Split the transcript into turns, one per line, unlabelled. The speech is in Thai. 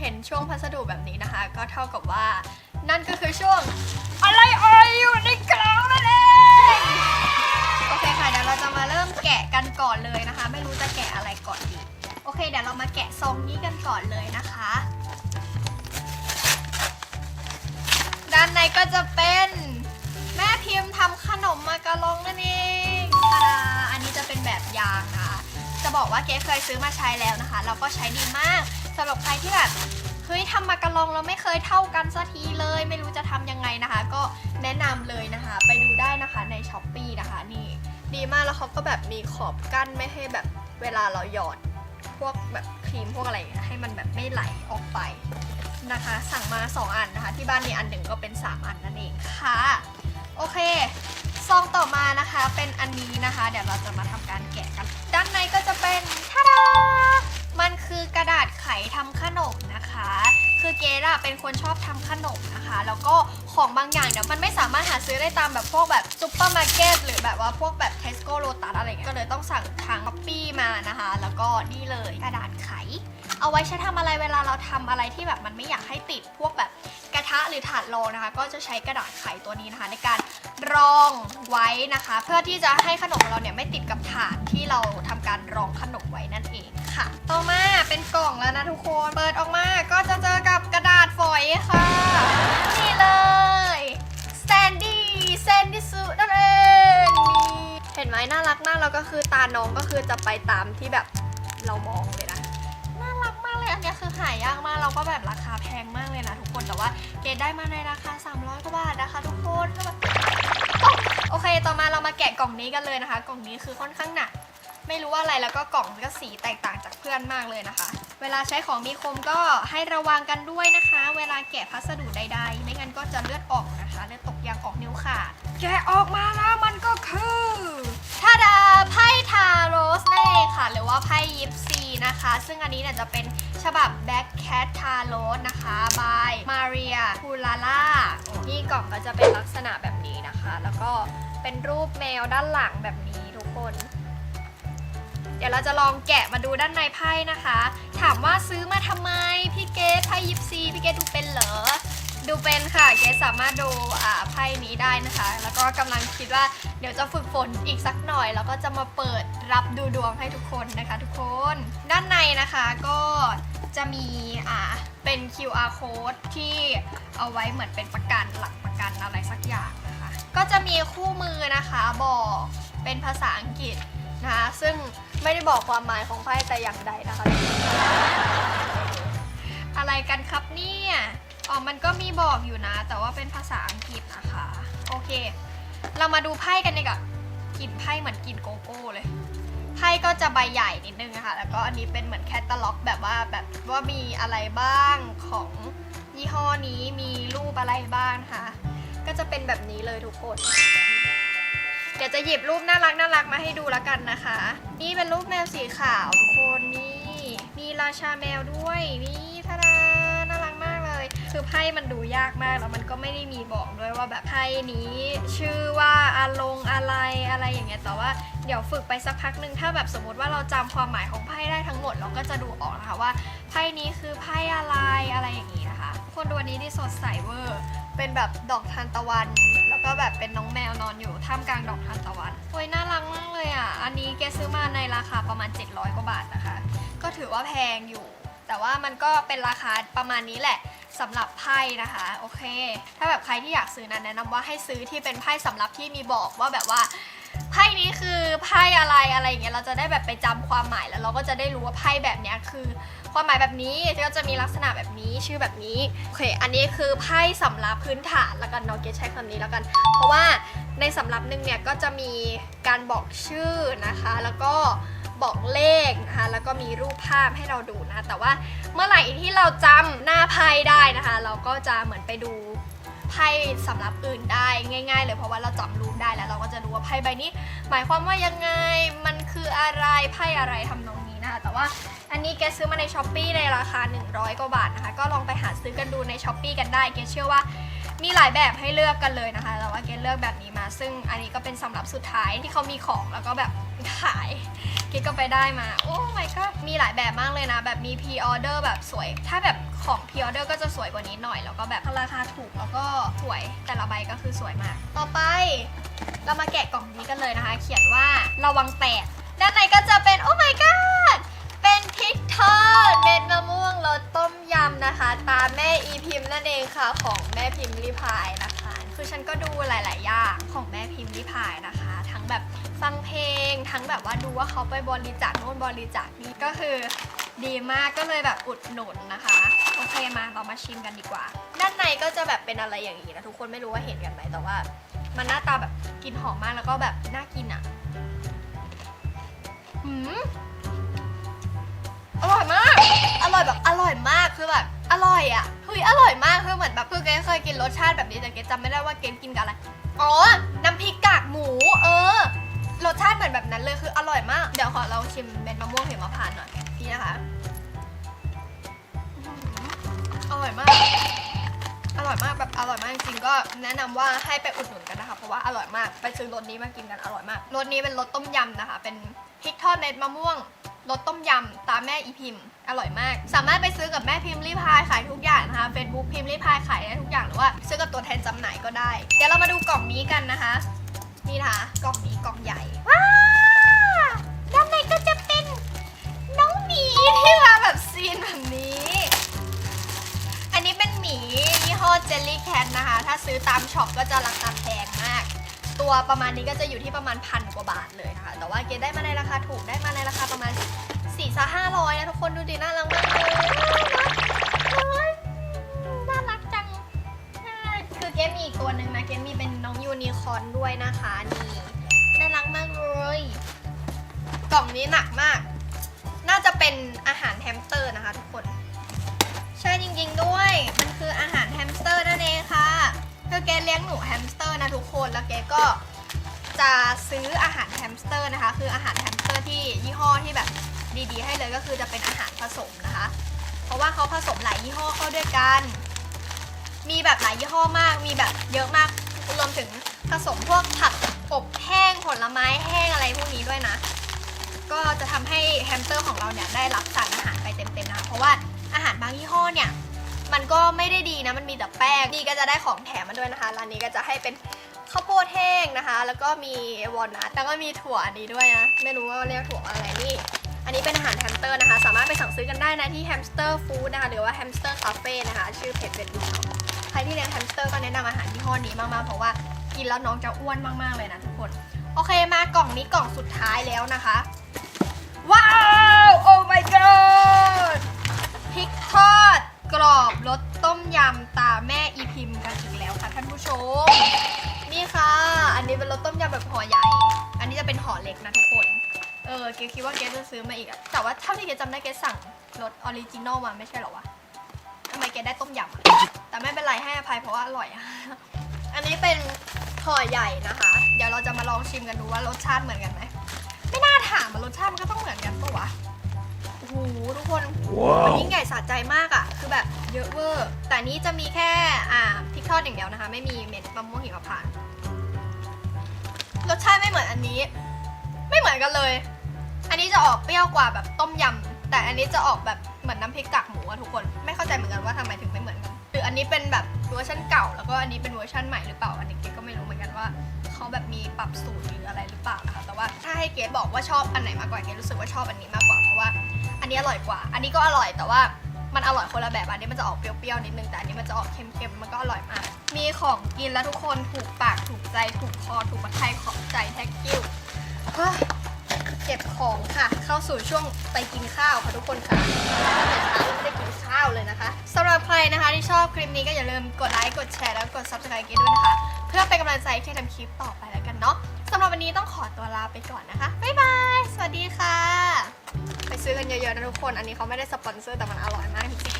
เห็นช่วงพัสดุแบบนี้นะคะ ก็เท่ากับว่า นั่นก็คือช่วง อะไรเอ่ยอยู่ในกล่องนั่นเองโอเคค่ะเดี๋ยวเราจะมาเริ่มแกะกันก่อนเลยนะคะ ไม่รู้จะแกะอะไรก่อนดีโอเค เดี๋ยวเรามาแกะซองนี้กันก่อนเลยนะคะ ด้านในก็จะเป็นแม่พิมพ์ทำขนมมาการองนั่นเองตาดาอันนี้จะเป็นแบบยางนะคะจะบอกว่าเก๊เคยซื้อมาใช้แล้วนะคะแล้วก็ใช้ดีมาก สำหรับใครที่แบบเฮ้ยทำมาการองแล้วไม่เคยเท่ากันสักทีเลย ไม่รู้จะทำยังไงนะคะ ก็แนะนำเลยนะคะ ไปดูได้นะคะในช้อปปีนะคะนี่ดีมากแล้วเขาก็แบบมีขอบกั้นไม่ให้แบบเวลาเราหยอดพวกแบบครีมพวกอะไรให้มันแบบไม่ไหลออกไปนะคะ สั่งมา 2 อันนะคะ ที่บ้านมีอันหนึ่งก็เป็น 3 อันนั่นเองค่ะ โอเคซองต่อมานะคะเป็นอันนี้นะคะ เดี๋ยวเราจะมาทำการแกะกัน ด้านในก็จะเป็นท่าดา คือกระดาษไขทำขนมนะคะ คือเกดอะเป็นคนชอบทำขนมนะคะ แล้วก็ของบางอย่างเดี๋ยวมันไม่สามารถหาซื้อได้ตามแบบพวกแบบซุปเปอร์มาร์เก็ตหรือแบบว่าพวกแบบเทสโก้โลตัสอะไรเงี้ยก็เลยต้องสั่งทางช้อปปี้มานะคะ แล้วก็นี่เลยกระดาษไข เอาไว้ใช้ทำอะไรเวลาเราทำอะไรที่แบบมันไม่อยากให้ติดพวกแบบ ทะหรือถาดรองนะคะ ก็จะใช้กระดาษไขตัวนี้นะคะ ในการรองไว้นะคะ เพื่อที่จะให้ขนมเราเนี่ยไม่ติดกับถาดที่เราทำการรองขนมไว้นั่นเองค่ะ ต่อมาเป็นกล่องแล้วนะทุกคนเปิดออกมาก็จะเจอกับกระดาษฝอยค่ะนี่เลย Sandy Sandy s u นั่นเองนี่เห็นไหมน่ารักมากแล้วก็คือตาน้องก็คือจะไปตามที่แบบเรามองเลยนะ มเลยอันเนี้ยคือหายากมากเราก็แบบราคาแพงมากเลยนะทุกคนแต่ว่าเกดได้มาในราคา 300กว่าบาทนะคะ ทุกคนก็แบบโอ๊ะโอเคต่อมาเรามาแกะกล่องนี้กันเลยนะคะ กล่องนี้คือค่อนข้างหนักไม่รู้ว่าอะไรแล้วก็กล่องก็สีแตกต่างจากเพื่อนมากเลยนะคะ เวลาใช้ของมีคมก็ให้ระวังกันด้วยนะคะ เวลาแกะพัสดุใดๆ ไม่งั้นก็จะเลือดออกนะคะเลือดตกยางออกนิ้วขาดแกะออกมาแล้วมันก็คือทาดาไพ่ทาโรสนั่นเองค่ะ หรือว่าไพ่ยิปซี นะคะ ซึ่งอันนี้เนี่ยจะเป็นฉบับ Black Cat Tarot นะคะ by Maria p u l a l a นี่กล่องก็จะเป็นลักษณะแบบนี้นะคะ แล้วก็เป็นรูปแมวด้านหลังแบบนี้ทุกคน เดี๋ยวเราจะลองแกะมาดูด้านในไพ่นะคะ ถามว่าซื้อมาทำไม พี่เกดไพ่ยิปซี พี่เกดดูเป็นเหรอ เป็นค่ะเกสามารถดูอ่าไพ่นี้ได้นะคะ แล้วก็กำลังคิดว่าเดี๋ยวจะฝึกฝนอีกสักหน่อย แล้วก็จะมาเปิดรับดูดวงให้ทุกคนนะคะ ทุกคน ด้านในนะคะก็จะมีอ่าเป็น QR code ที่เอาไว้เหมือนเป็นประกันหลักประกันอะไรสักอย่างนะคะ ก็จะมีคู่มือนะคะบอกเป็นภาษาอังกฤษนะคะซึ่งไม่ได้บอกความหมายของไพ่แต่อย่างใดนะคะ อะไรกันครับเนี่ย อ๋อ มันก็มีบอกอยู่นะ แต่ว่าเป็นภาษาอังกฤษนะคะ โอเค เรามาดูไพ่กันดีกว่ากลิ่นไพ่เหมือนกลิ่นโกโก้เลย ไพ่ก็จะใบใหญ่นิดนึงนะคะแล้วก็อันนี้เป็นเหมือนแคตตาล็อก แบบว่าแบบว่ามีอะไรบ้างของยี่ห้อนี้มีรูปอะไรบ้างะคะก็จะเป็นแบบนี้เลยทุกคน เดี๋ยวจะหยิบรูปน่ารักน่ารักมาให้ดูแล้วกันนะคะ นี่เป็นรูปแมวสีขาวทุกคนนี่ มีราชาแมวด้วยนี่ คือไพ่มันดูยากมากแล้วมันก็ไม่ได้มีบอกด้วยว่าแบบไพ่นี้ชื่อว่าอาลงอะไรอะไรอย่างเงี้ยแต่ว่าเดี๋ยวฝึกไปสักพักหนึ่งถ้าแบบสมมติว่าเราจำความหมายของไพ่ได้ทั้งหมดเราก็จะดูออกนะคะว่าไพ่นี้คือไพ่อะไรอะไรอย่างงี้นะคะ คนดูอันนี้ที่สดใสเวอร์เป็นแบบดอกทานตะวัน แล้วก็แบบเป็นน้องแมวนอนอยู่ท่ามกลางดอกทานตะวันโอ้ยน่ารักมากเลยอะอันนี้แกซื้อมาในราคาประมาณ 700กว่าบาทนะคะ ก็ถือว่าแพงอยู่ แต่ว่ามันก็เป็นราคาประมาณนี้แหละ สำหรับไพ่นะคะโอเค ถ้าแบบใครที่อยากซื้อนะแนะนำว่าให้ซื้อที่เป็นไพ่สำรับที่มีบอกว่าแบบว่า ไพ่นี้คือไพ่อะไรอะไรอย่างเงี้ยเราจะได้แบบไปจำความหมายแล้วเราก็จะได้รู้ว่าไพ่แบบเนี้ยคือ ความหมายแบบนี้ก็จะมีลักษณะแบบนี้ชื่อแบบนี้โอเคอันนี้คือไพ่สำรับพื้นฐานแล้วกันเนาะเกใช้คำนี้แล้วกัน เพราะว่าในสำรับหนึ่งเนี่ยก็จะมีการบอกชื่อนะคะ แล้วก็บอกเลขนะคะแล้วก็มีรูปภาพให้เราดูนะ แต่ว่าเมื่อไหร่ที่เราจำหน้าไพ่ได้นะคะ เราก็จะเหมือนไปดู ไพ่สำรับอื่นได้ง่าย ๆ เลยเพราะว่าเราจำรูปได้แล้ว เราก็จะรู้ว่าไพ่ใบนี้ หมายความว่ายังไงมันคืออะไรไพ่อะไรทำนองนี้นะคะแต่ว่าอันนี้แกซื้อมาในช้อปปีในราคา 100 กว่าบาทนะคะ ก็ลองไปหาซื้อกันดูในช้อปปีกันได้แกเชื่อว่า มีหลายแบบให้เลือกกันเลยนะคะแต่ว่าแกเลือกแบบนี้มา ซึ่งอันนี้ก็เป็นสำหรับสุดท้ายที่เขามีของแล้วก็แบบขายเกดก็ไปได้มา โอ้ my god มีหลายแบบมากเลยนะ แบบมี p ีออเดอร์แบบสวย ถ้าแบบของ p ีออเดอร์ก็จะสวยกว่านี้หน่อย แล้วก็แบบราคาถูกแล้วก็สวยแต่ละใบก็คือสวยมาก ต่อไปเรามาแกะกล่องนี้กันเลยนะคะ เขียนว่าระวังแตกด้านในก็จะเป็นโอ้ my god เป็นพริกทอดเม็ดมะม่วงรสต้มยำนะคะ ตามแม่อีพิมพ์นั่นเองค่ะของแม่พิมพ์ พายนะคะ คือฉันก็ดูหลาย ๆ อย่างของแม่พิมพ์ริพายนะคะ ทั้งแบบฟังเพลง ทั้งแบบว่าดูว่าเขาไปบริจาคโน่นบริจาคนี่ก็คือดีมากก็เลยแบบอุดหนุนนะคะ โอเคมาเรามาชิมกันดีกว่า ด้านในก็จะแบบเป็นอะไรอย่างนี้นะทุกคนไม่รู้ว่าเห็นกันไหมแต่ว่า มันหน้าตาแบบกลิ่นหอมมากแล้วก็แบบน่ากินอะหืมอร่อยมาก อร่อยแบบอร่อยมากคือแบบอร่อยอะ ฮ้ยอร่อยมากคือเหมือนแบบคือเกเคยกินรสชาติแบบนี้แต่เกจำไม่ได้ว่าเกกินกับอะไรอ๋อน้ำพริกกากหมู เออรสชาติเหมือนแบบนั้นเลยคืออร่อยมาก เดี๋ยวขอลองชิมเม็ดมะม่วงเห็มะพร้าวหน่อยนี่นะคะอร่อยมาก อร่อยมากแบบอร่อยมากจริงๆก็แนะนำว่าให้ไปอุดหนุนกันนะคะ เพราะว่าอร่อยมากไปซื้อรสนี้มากินกันอร่อยมากรสนี้เป็นรสต้มยำนะคะ เป็นพริกทอดเม็ดมะม่วง รสต้มยำตามแม่อีพิมพ์ อร่อยมาก สามารถไปซื้อกับแม่พิมพ์รีพายขายทุกอย่างนะคะ Facebook พิมพ์รีพายขายได้ทุกอย่างหรือว่า ซื้อกับตัวแทนจำหน่ายก็ได้ เดี๋ยวเรามาดูกล่องนี้กันนะคะ นี่นะคะกล่องนี้กล่องใหญ่ว้าด้านในก็จะเป็นน้องหมีที่มาแบบซีนแบบนี้ อันนี้เป็นหมียี่ห้อเจลลี่แคทนะคะ ถ้าซื้อตามช็อปก็จะราคาแพงมาก ตัวประมาณนี้ก็จะอยู่ที่ประมาณพันกว่าบาทเลยนะคะ แต่ว่าเกดได้มาในราคาถูกได้มาในราคาประมาณ4ี่สห้าร้อยนะทุกคนดูดิน่ารักมากเลยน่ารักจังคือเกมมีอีกตัวหนึ่งนะเกมมีเป็นน้องยูนิคอร์นด้วยนะคะนี่น่ารักมากเลยกล่องนี้หนักมาก น่าจะเป็นอาหารแฮมสเตอร์นะคะทุกคน ใช่จริงๆด้วย มันคืออาหารแฮมสเตอร์ คือแกเลี้ยงหนูแฮมสเตอร์นะทุกคน แล้วแกก็จะซื้ออาหารแฮมสเตอร์นะคะ คืออาหารแฮมสเตอร์ที่ยี่ห้อที่แบบดีๆ ให้เลยก็คือจะเป็นอาหารผสมนะคะ เพราะว่าเขาผสมหลายยี่ห้อเข้าด้วยกัน มีแบบหลายยี่ห้อมาก มีแบบเยอะมาก รวมถึงผสมพวกผักอบแห้ง ผลไม้แห้งอะไรพวกนี้ด้วยนะ ก็จะทำให้แฮมสเตอร์ของเราเนี่ยได้รับสารอาหารไปเต็มๆนะคะ เพราะว่าอาหารบางยี่ห้อเนี่ย มันก็ไม่ได้ดีนะมันมีแต่แป้งนี่ก็จะได้ของแถมมาด้วยนะคะร้านนี้ก็จะให้เป็นข้าวโพดแห้งนะคะ แล้วก็มีวอลนัทแล้วก็มีถั่วอันนี้ด้วยนะไม่รู้ว่าเรียกถั่วอะไรนี่อันนี้เป็นอาหารแฮมสเตอร์นะคะ สามารถไปสั่งซื้อกันได้นะที่แฮมสเตอร์ฟู้ดนะคะ หรือว่าแฮมสเตอร์คาเฟ่นะคะ ชื่อเพจเป็นดูใครที่เลี้ยงแฮมสเตอร์ก็แนะนำอาหารยี่ห้อนี้มากๆ เพราะว่ากินแล้วน้องจะอ้วนมากๆเลยนะทุกคน โอเคมากล่องนี้กล่องสุดท้ายแล้วนะคะ ว้าว โอ้ my god พริกทอด กรอบรสต้มยำตาแม่อีพิมพ์กันอีกแล้วค่ะท่านผู้ชม นี่ค่ะ อันนี้เป็นรสต้มยำแบบห่อใหญ่ อันนี้จะเป็นห่อเล็กนะทุกคน เออเกคิดว่าเกจะซื้อมาอีกอะแต่ว่าเท่าที่เกจำได้เกสั่งรสออริจินอลมาไม่ใช่เหรอวะทำไมเกได้ต้มยำอะแต่ไม่เป็นไรให้อภัยเพราะว่าอร่อยอะอันนี้เป็นห่อใหญ่นะคะ เดี๋ยวเราจะมาลองชิมกันดูว่ารสชาติเหมือนกันไหมไม่น่าถามมันรสชาติมันก็ต้องเหมือนกันปะวะ โอ้โหทุกคนมันยิ่งใหญ่สะใจมากอะคือแบบเยอะเวอร์ แต่อันนี้จะมีแค่อ่าพริกทอดอย่างเดียวนะคะ ไม่มีเม็ดมะม่วงหิมพานต์รสชาติไม่เหมือนอันนี้ ไม่เหมือนกันเลย อันนี้จะออกเปรี้ยวกว่าแบบต้มยำแต่อันนี้จะออกแบบเหมือนน้ำพริกกากหมูอะทุกคน ไม่เข้าใจเหมือนกันว่าทำไมถึงไม่เหมือนกัน หรืออันนี้เป็นแบบเวอร์ชันเก่า แล้วก็อันนี้เป็นเวอร์ชันใหม่หรือเปล่า อันนี้เกดก็ไม่รู้เหมือนกันว่าเขาแบบมีปรับสูตรหรืออะไรหรือเปล่านะคะ แต่ว่าถ้าให้เกดบอกว่าชอบอันไหนมากกว่าเกดรู้สึกว่าชอบอันนี้มากกว่าเพราะ ว่า อันนี้อร่อยกว่า อันนี้ก็อร่อยแต่ว่ามันอร่อยคนละแบบ อันนี้มันจะออกเปรี้ยวๆนิดนึงแต่อันนี้มันจะออกเค็มๆ มันก็อร่อยมาก มีของกินแล้วทุกคนถูกปากถูกใจถูกคอถูกมาไทยขอบใจแท็กกิ้วเก็บของค่ะ เข้าสู่ช่วงไปกินข้าวค่ะทุกคนค่ะไม่ได้กินข้าวเลยนะคะสำหรับใครนะคะที่ชอบคลิปนี้ก็อย่าลืมกดไลค์กดแชร์แล้วกด subscribe กันด้วยนะคะ เพื่อเป็นกำลังใจให้ทำคลิปต่อไปแล้วกันเนาะสำหรับวันนี้ต้องขอตัวลาไปก่อนนะคะบ๊ายบายสวัสดีค่ะ ไปซื้อกันเยอะๆนะทุกคน อันนี้เขาไม่ได้สปอนเซอร์แต่มันอร่อยมากจริง